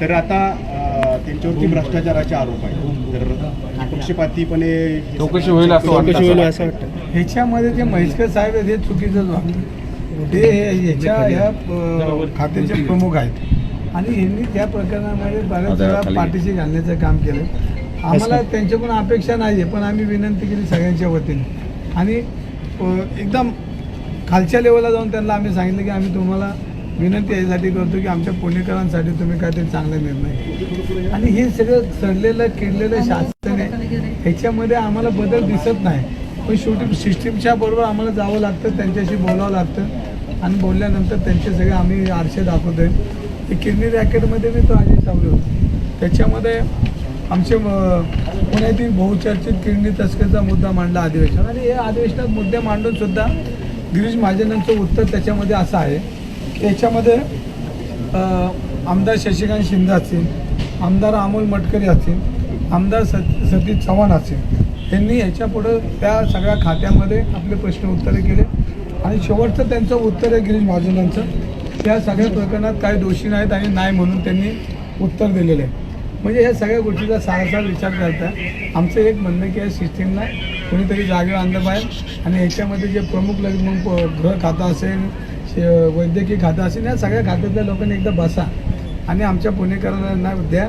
तर आता त्यांच्यावरती भ्रष्टाचाराचे आरोप आहेत. तर पक्षपातीपणे हे चौकशी होईल असं वाटतं. चौकशी होईल असं वाटतं. ह्याच्यामध्ये जे म्हैसकर साहेब आहेत हे चुकीचंच वाटतं ते ह्याच्या ह्या अ, खात्याचे प्रमुख आहेत. आणि यांनी त्या प्रकरणामध्ये बऱ्याच वेळा पाठीशी घालण्याचं काम केलं आम्हाला त्यांच्याकडून अपेक्षा नाही आहे पण आम्ही विनंती केली सगळ्यांच्या वतीने. आणि अ, एकदम खालच्या लेवलला जाऊन त्यांना आम्ही सांगितलं की आम्ही तुम्हाला विनंती यासाठी करतो की आमच्या पुणेकरांसाठी तुम्ही काहीतरी चांगला निर्णय. आणि हे सगळं सडलेलं किडलेलं शासन आहे. ह्याच्यामध्ये आम्हाला बदल दिसत नाही. पण शेवटी सिस्टीमच्या बरोबर आम्हाला जावं लागतं त्यांच्याशी बोलावं लागतं. आणि बोलल्यानंतर त्यांचे सगळे आम्ही आरशे दाखवतोय. ते किडनी रॅकेटमध्ये मी तो अजय सावले होतो. त्याच्यामध्ये आमचे पुण्यातील बहुचर्चित किडनी तस्करीचा मुद्दा मांडला अधिवेशन. आणि या अधिवेशनात मुद्दे मांडून सुद्धा गिरीश महाजनांचं उत्तर त्याच्यामध्ये असं आहे. याच्यामध्ये आमदार शशिकांत शिंदे असतील आमदार अमोल मटकरी असतील आमदार सत सतीश चव्हाण असतील त्यांनी ह्याच्यापुढं त्या सगळ्या खात्यामध्ये आपले प्रश्न उत्तरे केले. आणि शेवटचं त्यांचं उत्तर आहे गिरीश महाजनांचं. त्या सगळ्या प्रकरणात काही दोषी नाहीत आणि नाही म्हणून त्यांनी उत्तर दिलेलं. आहे म्हणजे या सगळ्या गोष्टीचा सारासार विचार करता आमचं एक म्हणणं की या सिस्टीमला कोणीतरी जागेवर आणलं पाहिजे. आणि याच्यामध्ये जे प्रमुख लग्न म्हणून प- गृह खातं असेल वैद्यकीय खातं असेल या सगळ्या खात्यातल्या लोकांनी एकदा बसा आणि आमच्या पुणेकरांना द्या.